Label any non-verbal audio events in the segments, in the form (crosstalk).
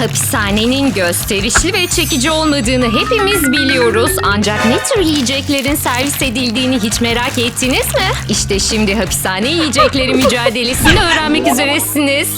Hapishanenin gösterişli ve çekici olmadığını hepimiz biliyoruz. Ancak ne tür yiyeceklerin servis edildiğini hiç merak ettiniz mi? İşte şimdi hapishane yiyecekleri mücadelesini öğrenmek üzeresiniz.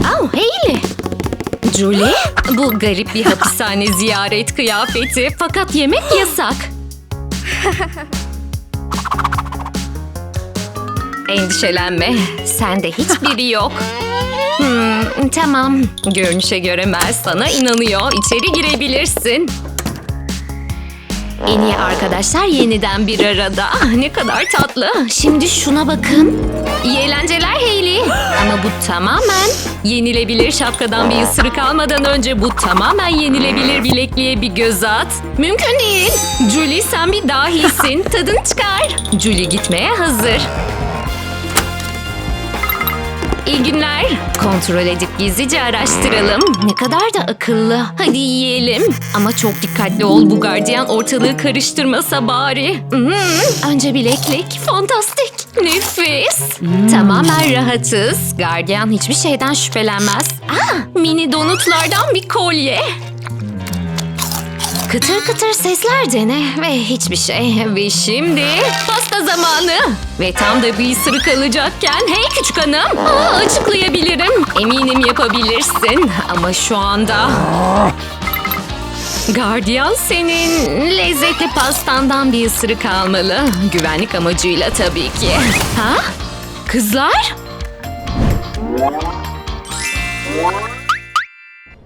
Oh, Hayley. Julie, bu garip bir hapishane ziyaret kıyafeti fakat yemek yasak. Endişelenme, sende hiçbiri yok. Hmm, tamam, görünüşe göre Mel sana inanıyor. İçeri girebilirsin. En iyi arkadaşlar yeniden bir arada. Ah, Ne kadar tatlı. Şimdi şuna bakın. İyi eğlenceler Hayley. Ama bu tamamen yenilebilir şapkadan bir ısırık almadan önce bu tamamen yenilebilir bilekliğe bir göz at. Mümkün değil. Julie sen bir dahisin. Tadını çıkar. Julie gitmeye hazır. İyi günler. Kontrol edip gizlice araştıralım. Ne kadar da akıllı. Hadi yiyelim. Ama çok dikkatli ol bu gardiyan ortalığı karıştırmasa bari. Hmm, önce bileklik. Fantastik. Nefis. Tamamen rahatız. Gardiyan hiçbir şeyden şüphelenmez. Aa, mini donutlardan bir kolye. Kıtır kıtır sesler dene ve hiçbir şey. Ve şimdi pasta zamanı. Ve tam da bir ısırık alacakken hey küçük hanım aa, açıklayabilirim. Eminim yapabilirsin ama şu anda... Gardiyan senin lezzetli pastandan bir ısırık almalı. Güvenlik amacıyla tabii ki. Ha? Kızlar?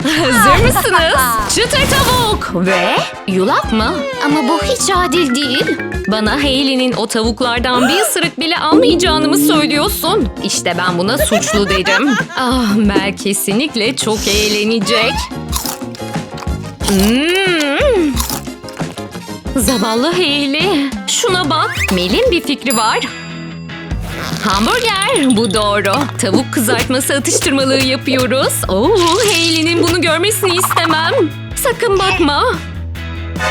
Hazır mısınız? Çıtır tavuk ve yulaf mı? Ama bu hiç adil değil. Bana Hayley'nin o tavuklardan bir ısırık bile almayacağını mı söylüyorsun? İşte ben buna suçlu derim. (laughs) Ah Mel kesinlikle çok eğlenecek. Hmm. Zavallı Hayley. Şuna bak. Mel'in bir fikri var. Hamburger. Bu doğru. Tavuk kızartması atıştırmalığı yapıyoruz. Oo, Hayley'nin bunu görmesini istemem. Sakın bakma.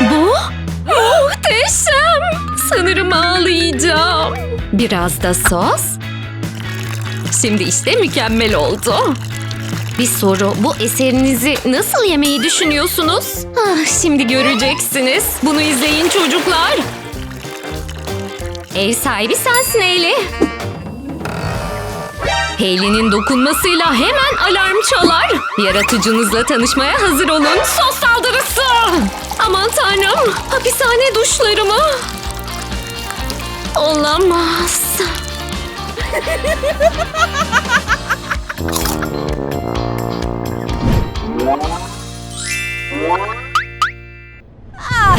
Bu muhteşem. Sanırım ağlayacağım. Biraz da sos. Şimdi işte mükemmel oldu. Bir soru. Bu eserinizi nasıl yemeyi düşünüyorsunuz? Ah, şimdi göreceksiniz. Bunu izleyin çocuklar. Ev sahibi sensin Eyley. Hayley'nin dokunmasıyla hemen alarm çalar. Yaratıcınızla tanışmaya hazır olun. Sos saldırısı! Aman tanrım! Hapishane duşları mı? Olamaz.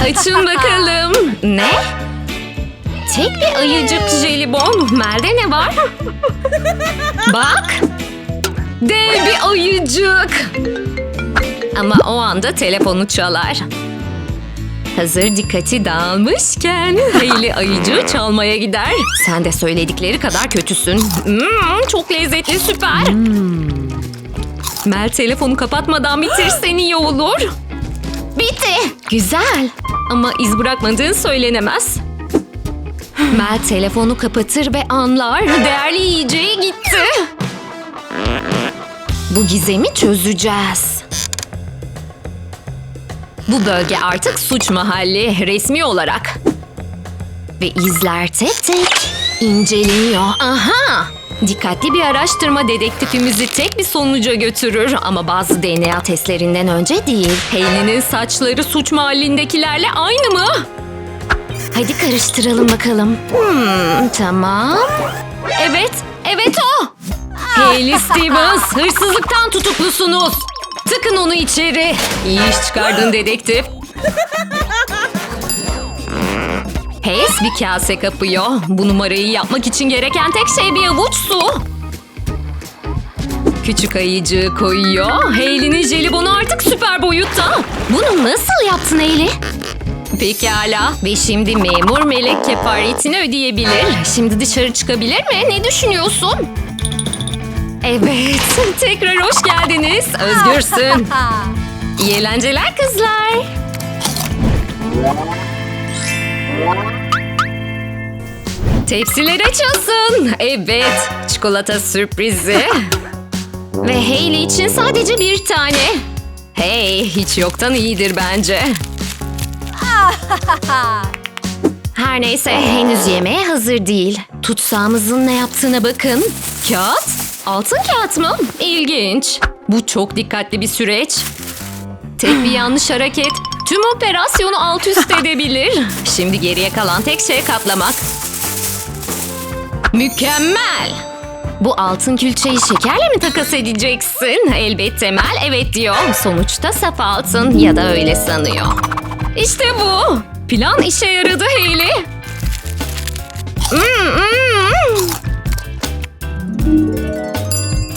Açın bakalım. Ne? Tek bir ayıcık jelibon. Mel'de ne var? Bak. Dev bir ayıcık. Ama o anda telefonu çalar. Hazır dikkati dağılmışken Hayley ayıcığı çalmaya gider. Sen de söyledikleri kadar kötüsün. Hmm, çok lezzetli süper. Mel telefonu kapatmadan bitirsen iyi olur. Bitti. Güzel. Ama iz bırakmadığın söylenemez. Mel telefonu kapatır ve anlar. Değerli yiyeceği gitti. Bu gizemi çözeceğiz. Bu bölge artık suç mahalli resmi olarak. Ve izler tek tek inceleniyor. Aha! Dikkatli bir araştırma dedektifimizi tek bir sonuca götürür ama bazı DNA testlerinden önce değil. Hayley'nin saçları suç mahallindekilerle aynı mı? Hadi karıştıralım bakalım. Hmm, tamam. Evet, evet o. Hayley (laughs) Stevens, hırsızlıktan tutuklusunuz. Tıkın onu içeri. İyi iş çıkardın dedektif. Hayes bir kase kapıyor. Bu numarayı yapmak için gereken tek şey bir avuç su. Küçük ayıcığı koyuyor. Hayley'nin jelibonu artık süper boyutta. Bunu nasıl yaptın Hayley? Pekala. Ve şimdi memur melek kefaretini ödeyebilir. Şimdi dışarı çıkabilir mi? Ne düşünüyorsun? Evet. (laughs) Tekrar hoş geldiniz. Özgürsün. (laughs) İyi eğlenceler kızlar. Tepsiler açılsın. Evet. Çikolata sürprizi. Ve Hailey için sadece bir tane. Hey, hiç yoktan iyidir bence. (laughs) Her neyse henüz yemeğe hazır değil. Tutsağımızın ne yaptığına bakın. Kağıt? Altın kağıt mı? İlginç. Bu çok dikkatli bir süreç. Tek bir yanlış hareket tüm operasyonu alt üst edebilir. (laughs) Şimdi geriye kalan tek şey katlamak. Mükemmel. Bu altın külçeyi şekerle mi takas edeceksin? Elbette Mel evet diyor. Sonuçta saf altın ya da öyle sanıyor. İşte bu. Plan işe yaradı Hayley. Mm, mm.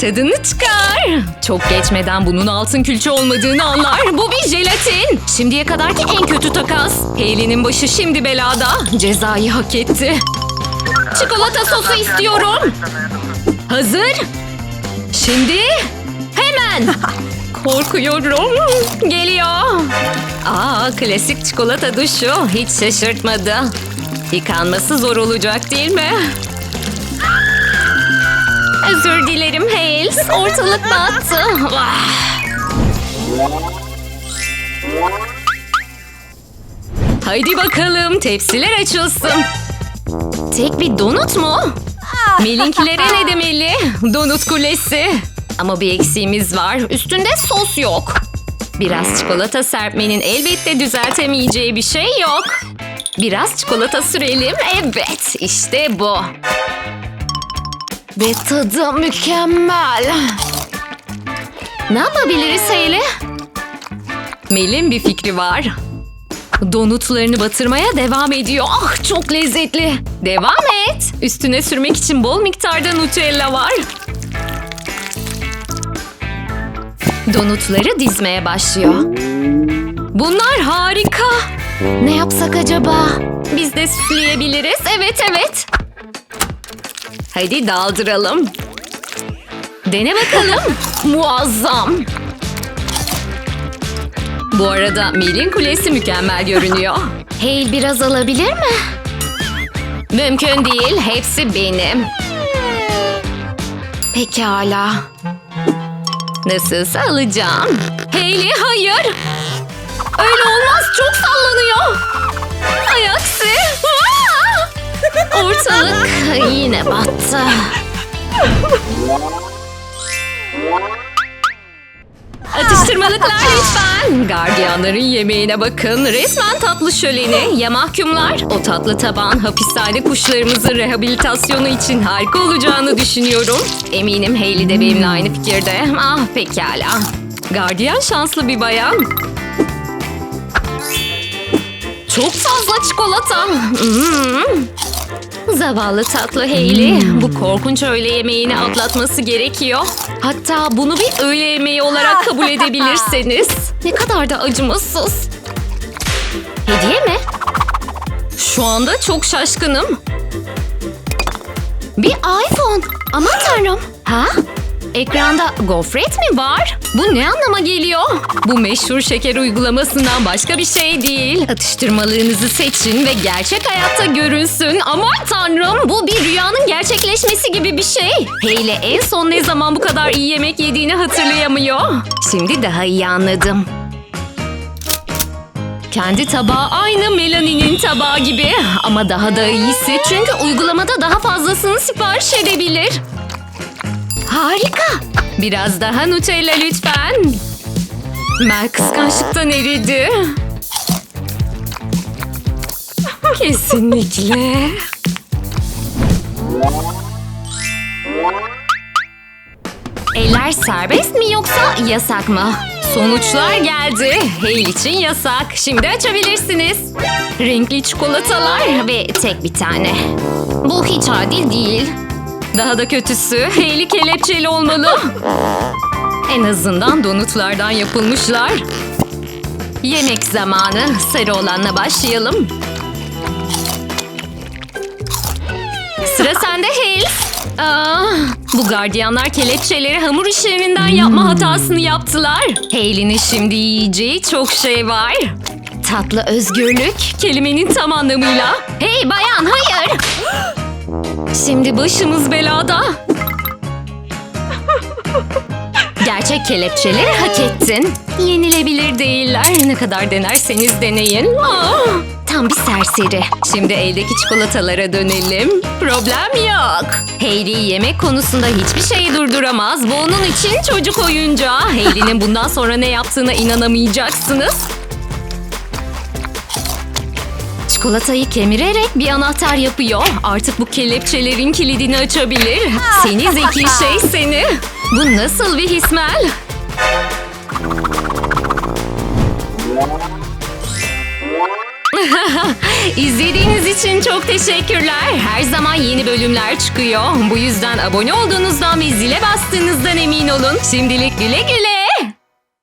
Tadını çıkar. Çok geçmeden bunun altın külçe olmadığını anlar. Bu bir jelatin. Şimdiye kadarki en kötü takas. Hayley'nin başı şimdi belada. Cezayı hak etti. Çikolata sosu istiyorum. Hazır. Şimdi hemen. (laughs) Korkuyorum. Geliyor. Klasik çikolata duşu. Hiç şaşırtmadı. Yıkanması zor olacak değil mi? Özür dilerim Hales. Ortalık battı. Haydi bakalım tepsiler açılsın. Tek bir donut mu? Melinkilere ne demeli? Donut kulesi. Ama bir eksiğimiz var. Üstünde sos yok. Biraz çikolata serpmenin elbette düzeltemeyeceği bir şey yok. Biraz çikolata sürelim. Evet, işte bu. Ve tadı mükemmel. Ne yapabiliriz Hayley? Mel'in bir fikri var. Donutlarını batırmaya devam ediyor. Ah çok lezzetli. Devam et. Üstüne sürmek için bol miktarda Nutella var. Donutları dizmeye başlıyor. Bunlar harika. Ne yapsak acaba? Biz de süsleyebiliriz. Evet evet. Hadi daldıralım. Dene bakalım. (laughs) Muazzam. Bu arada Mel'in kulesi mükemmel görünüyor. (laughs) Hale biraz alabilir mi? Mümkün değil. Hepsi benim. Pekala. Nasılsa alacağım. Hayley hayır. Öyle olmaz. Çok sallanıyor. Ay aksi. Aa! Ortalık yine battı. Atıştırmalıklar lütfen. Gardiyanların yemeğine bakın. Resmen tatlı şöleni. Ya mahkumlar? O tatlı taban hapishane kuşlarımızın rehabilitasyonu için harika olacağını düşünüyorum. Eminim Hayley de benimle aynı fikirde. Ah pekala. Gardiyan şanslı bir bayan. Çok fazla çikolata. Hmm. Zavallı tatlı Hayley. Bu korkunç öğle yemeğini atlatması gerekiyor. Hatta bunu bir öğle yemeği olarak kabul edebilirseniz. (laughs) Ne kadar da acımasız. Hediye mi? Şu anda çok şaşkınım. Bir iPhone. Aman tanrım. Ha? Ekranda gofret mi var? Bu ne anlama geliyor? Bu meşhur şeker uygulamasından başka bir şey değil. Atıştırmalarınızı seçin ve gerçek hayatta görünsün. Aman tanrım bu bir rüyanın gerçekleşmesi gibi bir şey. Hayley en son ne zaman bu kadar iyi yemek yediğini hatırlayamıyor. Şimdi daha iyi anladım. Kendi tabağı aynı Melanie'nin tabağı gibi. Ama daha da iyisi çünkü uygulamada daha fazlasını sipariş edebilir. Harika. Biraz daha Nutella lütfen. Mel kıskançlıktan eridi. Kesinlikle. Eller serbest mi yoksa yasak mı? Sonuçlar geldi. Hail için yasak. Şimdi açabilirsiniz. Renkli çikolatalar ve tek bir tane. Bu hiç adil değil. Daha da kötüsü Hailey kelepçeli olmalı. En azından donutlardan yapılmışlar. Yemek zamanı. Sarı olanla başlayalım. Sıra sende Hales. Aa, bu gardiyanlar kelepçeleri hamur işlerinden yapma hatasını yaptılar. Hayley'nin şimdi yiyeceği çok şey var. Tatlı özgürlük kelimenin tam anlamıyla. Hey bayan hayır. Şimdi başımız belada. gerçek kelepçeleri hak ettin. Yenilebilir değiller. Ne kadar denerseniz deneyin. Ah, tam bir serseri. Şimdi eldeki çikolatalara dönelim. Problem yok. Hayley yemek konusunda hiçbir şeyi durduramaz. Bu onun için çocuk oyuncağı. Hayley'nin bundan sonra ne yaptığına inanamayacaksınız. Çikolatayı kemirerek bir anahtar yapıyor. Artık bu kelepçelerin kilidini açabilir. Seni zeki (laughs) şey seni. Bu nasıl bir hismel? (laughs) İzlediğiniz için çok teşekkürler. Her zaman yeni bölümler çıkıyor. Bu yüzden abone olduğunuzdan ve zile bastığınızdan emin olun. Şimdilik güle güle.